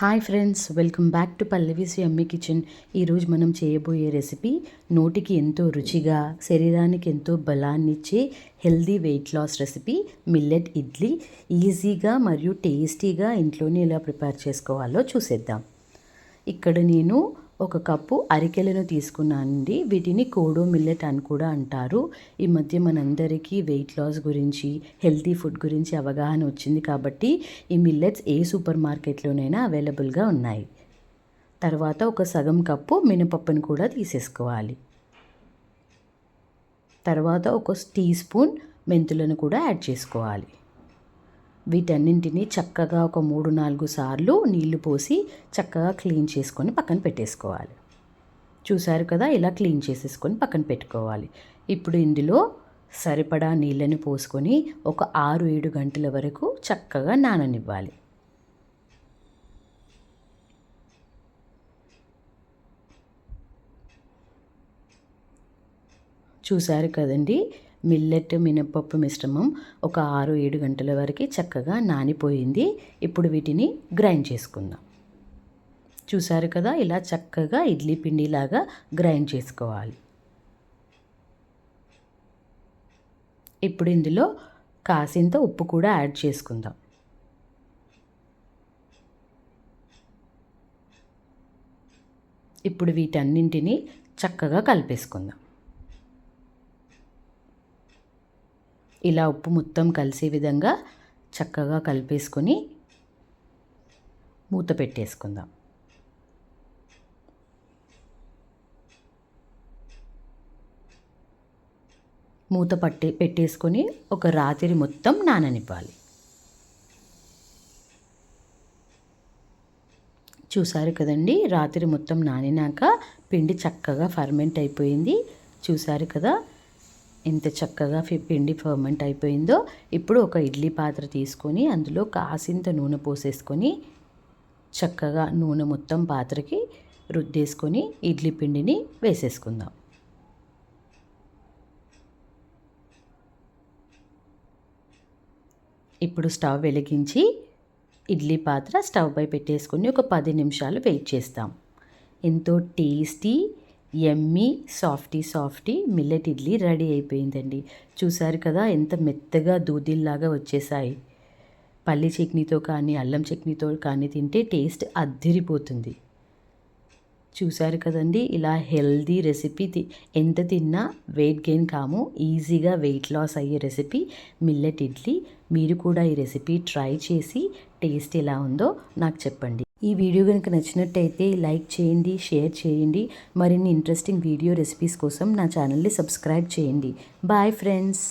Hi friends welcome back to Pallavi's Ammi kitchen ఈరోజు మనం చేయబోయే రెసిపీ నోటికి ఎంతో రుచిగా శరీరానికి ఎంతో బలాన్ని ఇచ్చే healthy weight loss recipe millet idli ఈజీగా మరియు టేస్టీగా ఇంట్లోనే ఎలా ప్రిపేర్ చేసుకోవాలో చూసేద్దాం. ఇక్కడ నేను ఒక కప్పు అరికెలను తీసుకున్నానండి వీటిని కోడో మిల్లెట్ అని కూడా అంటారు. ఈ మధ్య మనందరికీ వెయిట్ లాస్ గురించి హెల్తీ ఫుడ్ గురించి అవగాహన వచ్చింది కాబట్టి ఈ మిల్లెట్స్ ఏ సూపర్ మార్కెట్లోనైనా అవైలబుల్గా ఉన్నాయి. తర్వాత ఒక సగం కప్పు మినపప్పును కూడా తీసేసుకోవాలి. తర్వాత ఒక టీ స్పూన్ మెంతులను కూడా యాడ్ చేసుకోవాలి. వీటన్నింటినీ చక్కగా ఒక మూడు నాలుగు సార్లు నీళ్ళు పోసి చక్కగా క్లీన్ చేసుకొని పక్కన పెట్టేసుకోవాలి. చూశారు కదా? ఇలా క్లీన్ చేసేసుకొని పక్కన పెట్టుకోవాలి. ఇప్పుడు ఇందులో సరిపడా నీళ్ళని పోసుకొని ఒక ఆరు ఏడు గంటల వరకు చక్కగా నాననివ్వాలి. చూశారు కదండి? మిల్లెట్ మినపప్పు మిశ్రమం ఒక ఆరు ఏడు గంటల వరకు చక్కగా నానిపోయింది. ఇప్పుడు వీటిని గ్రైండ్ చేసుకుందాం. చూసారు కదా ఇలా చక్కగా ఇడ్లీ పిండిలాగా గ్రైండ్ చేసుకోవాలి. ఇప్పుడు ఇందులో కాసింత ఉప్పు కూడా యాడ్ చేసుకుందాం. ఇప్పుడు వీటన్నింటినీ చక్కగా కలిపేసుకుందాం. ఇలా ఉప్పు మొత్తం కలిసే విధంగా చక్కగా కలిపేసుకొని మూత పెట్టేసుకుందాం. మూత పట్టి పెట్టేసుకొని ఒక రాత్రి మొత్తం నాననివ్వాలి. చూసారు కదండి రాత్రి మొత్తం నానినాక పిండి చక్కగా ఫర్మెంట్ అయిపోయింది. చూసారు కదా ఎంత చక్కగా పిండి ఫర్మెంట్ అయిపోయిందో ఇప్పుడు ఒక ఇడ్లీ పాత్ర తీసుకొని అందులో కాసింత నూనె పోసేసుకొని చక్కగా నూనె మొత్తం పాత్రకి రుద్దేసుకొని ఇడ్లీ పిండిని వేసేసుకుందాం. ఇప్పుడు స్టవ్ వెలిగించి ఇడ్లీ పాత్ర స్టవ్ పై పెట్టేసుకొని ఒక పది నిమిషాలు వెయిట్ చేస్తాం. ఎంతో tasty Emmy softy softy millet idli ready అయిపోయిందండి. చూసారు కదా ఎంత మెత్తగా దూదిల్లాగా వచ్చేసాయి. పల్లి చట్నీతో కానీ అల్లం చట్నీతో కానీ తింటే టేస్ట్ అద్దిరిపోతుంది. చూశారు కదండి. ఇలా హెల్దీ రెసిపీ ఎంత తిన్నా వెయిట్ గెయిన్ కాము. ఈజీగా వెయిట్ లాస్ అయ్యే రెసిపీ మిల్లెట్ ఇడ్లీ. మీరు కూడా ఈ రెసిపీ ట్రై చేసి టేస్ట్ ఎలా ఉందో నాకు చెప్పండి. ఈ వీడియో కనుక నచ్చినట్టయితే లైక్ చేయండి షేర్ చేయండి. మరిన్ని ఇంట్రెస్టింగ్ వీడియో రెసిపీస్ కోసం నా ఛానల్ని సబ్స్క్రైబ్ చేయండి. Bye friends